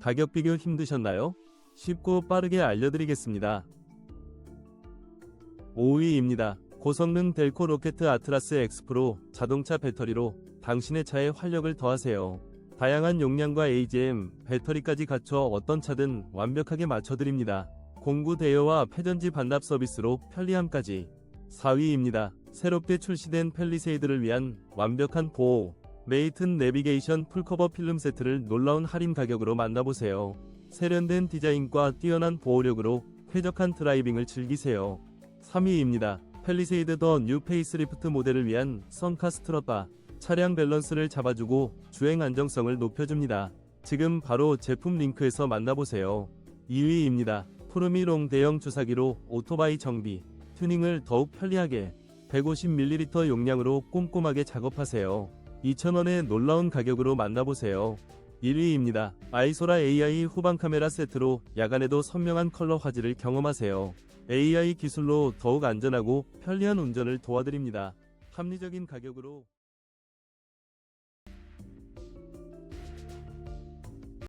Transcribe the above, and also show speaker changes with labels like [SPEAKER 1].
[SPEAKER 1] 가격 비교 힘드셨나요? 쉽고 빠르게 알려드리겠습니다. 5위입니다. 고성능 델코 로켓 아트라스 X 프로 자동차 배터리로 당신의 차에 활력을 더하세요. 다양한 용량과 AGM, 배터리까지 갖춰 어떤 차든 완벽하게 맞춰드립니다. 공구 대여와 패전지 반납 서비스로 편리함까지. 4위입니다. 새롭게 출시된 펠리세이드를 위한 완벽한 보호. 메이튼 내비게이션 풀커버 필름 세트를 놀라운 할인 가격으로 만나보세요. 세련된 디자인과 뛰어난 보호력으로 쾌적한 드라이빙을 즐기세요. 3위입니다. 펠리세이드 더 뉴 페이스리프트 모델을 위한 선카스트러바 차량 밸런스를 잡아주고 주행 안정성을 높여줍니다. 지금 바로 제품 링크에서 만나보세요. 2위입니다. 푸르미롱 대형 주사기로 오토바이 정비, 튜닝을 더욱 편리하게 150ml 용량으로 꼼꼼하게 작업하세요. 2,000원의 놀라운 가격으로 만나보세요. 1위입니다. 아이소라 AI 후방 카메라 세트로 야간에도 선명한 컬러 화질을 경험하세요. AI 기술로 더욱 안전하고 편리한 운전을 도와드립니다. 합리적인 가격으로